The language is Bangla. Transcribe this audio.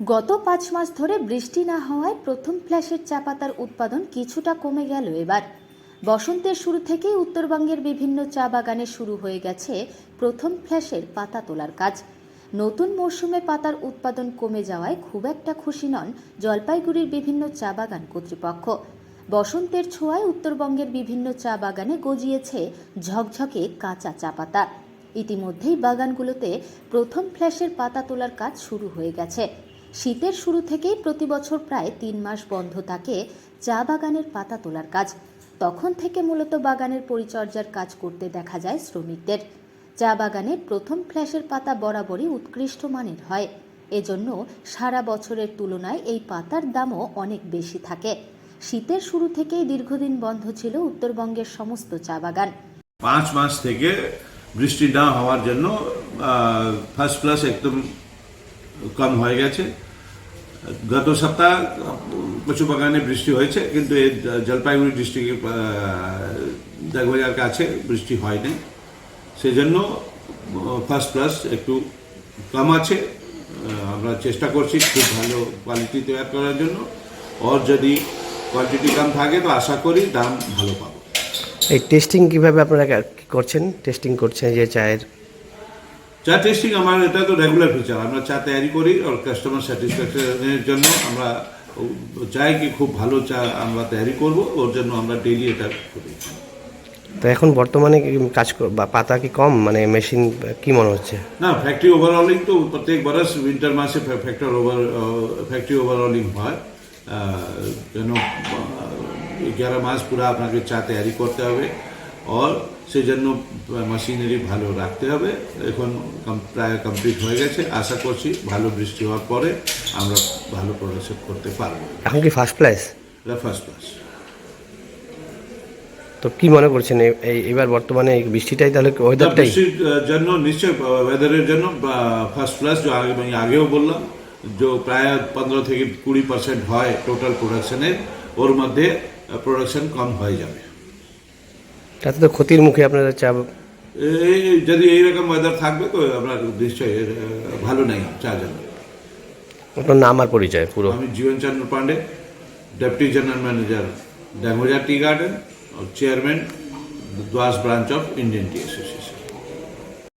গত পাঁচ মাস ধরে বৃষ্টি না হওয়ায় প্রথম ফ্ল্যাশের চা পাতার উৎপাদন কিছুটা কমে গেল এবার। বসন্তের শুরু থেকেই উত্তরবঙ্গের বিভিন্ন চা বাগানে শুরু হয়ে গেছে প্রথম ফ্ল্যাশের পাতা তোলার কাজ। নতুন মরশুমে পাতার উৎপাদন কমে যাওয়ায় খুব একটা খুশি নন জলপাইগুড়ির বিভিন্ন চা বাগান কর্তৃপক্ষ। বসন্তের ছোঁয়ায় উত্তরবঙ্গের বিভিন্ন চা বাগানে গজিয়েছে ঝকঝকে কাঁচা চা পাতা। ইতিমধ্যেই বাগানগুলোতে প্রথম ফ্ল্যাশের পাতা তোলার কাজ শুরু হয়ে গেছে। শীতের শুরু থেকেই প্রতি বছর প্রায় তিন মাস বন্ধ থাকে চা বাগানের পাতা তোলার কাজ। তখন থেকে মূলত বাগানের পরিচর্যার কাজ করতে দেখা যায় শ্রমিকদের। চা বাগানে প্রথম ফ্ল্যাশের পাতা বরাবরই উৎকৃষ্ট মানের হয়। এজন্য সারা বছরের তুলনায় এই পাতার দামও অনেক বেশি থাকে। শীতের শুরু থেকেই দীর্ঘদিন বন্ধ ছিল উত্তরবঙ্গের সমস্ত চা বাগান। পাঁচ মাস থেকে বৃষ্টি না হওয়ার জন্য ফার্স্ট ক্লাস একদম কম হয়ে গেছে। গত সপ্তাহ কচু বাগানে বৃষ্টি হয়েছে, কিন্তু এই জলপাইগুড়ি ডিস্ট্রিক্টের দেগবাজার কাছে বৃষ্টি হয়নি। সেজন্য ফার্স্ট ক্লাস একটু কম আছে। আমরা চেষ্টা করছি খুব ভালো কোয়ালিটি তৈরি করার জন্য। ওর যদি কোয়ান্টিটি কম থাকে, তো আশা করি দাম ভালো পাবো। এই টেস্টিং কীভাবে আপনারা করছেন? টেস্টিং করছেন যে চায়ের চা টেস্টিং আমার এটা তো রেগুলার ফিচার আমরা চা তৈরি করি আর কাস্টমার স্যাটিসফ্যাকশনের জন্য আমরা চাই কি খুব ভালো চা আমরা তৈরি করব ওর জন্য আমরা ডেইলি এটা করি। তো এখন বর্তমানে কাজ বা পাতা কি কম? মানে মেশিন কি মনে হচ্ছে? না ফ্যাক্টরি ওভারঅলিং তো প্রত্যেক বরস উইন্টার মাসে ফ্যাক্টর ওভার ফ্যাক্টরি ওভারঅলিং হয়। যেন এগারো মাস পুরো আপনাকে চা তৈরি করতে হবে। আর সেই জন্য মেশিনারি ভালো রাখতে হবে। এখন প্রায় কমপ্লিট হয়ে গেছে। আশা করছি ভালো বৃষ্টি হওয়ার পরে আমরা ভালো প্রোডাকশন করতে পারব। এখন কি ফার্স্ট প্রাইস এটা ফার্স্ট ক্লাস তো কি মনে করছেন এই- এবার বর্তমানে বৃষ্টিটাই তাহলে ওয়েদারটাই বৃষ্টির জন্য নিশ্চয় ওয়েদারের জন্য ফার্স্ট আগে- আমি আগেও বললাম যে প্রায় পনেরো থেকে কুড়ি পার্সেন্ট হয় টোটাল প্রোডাকশনের ওর মধ্যে প্রোডাকশন কম হয়ে যাবে। তাতে তো ক্ষতির মুখে আপনারা চা এই যদি এইরকম ওয়েদার থাকবে তো আপনার নিশ্চয়ই ভালো নাই চা জন্য আপনার নাম আর পরিচয় পুরো। আমি Jiban Chandra Pande deputy general manager ড্যাঙ্গোজা tea garden chairman Dooars branch of Indian Tea Association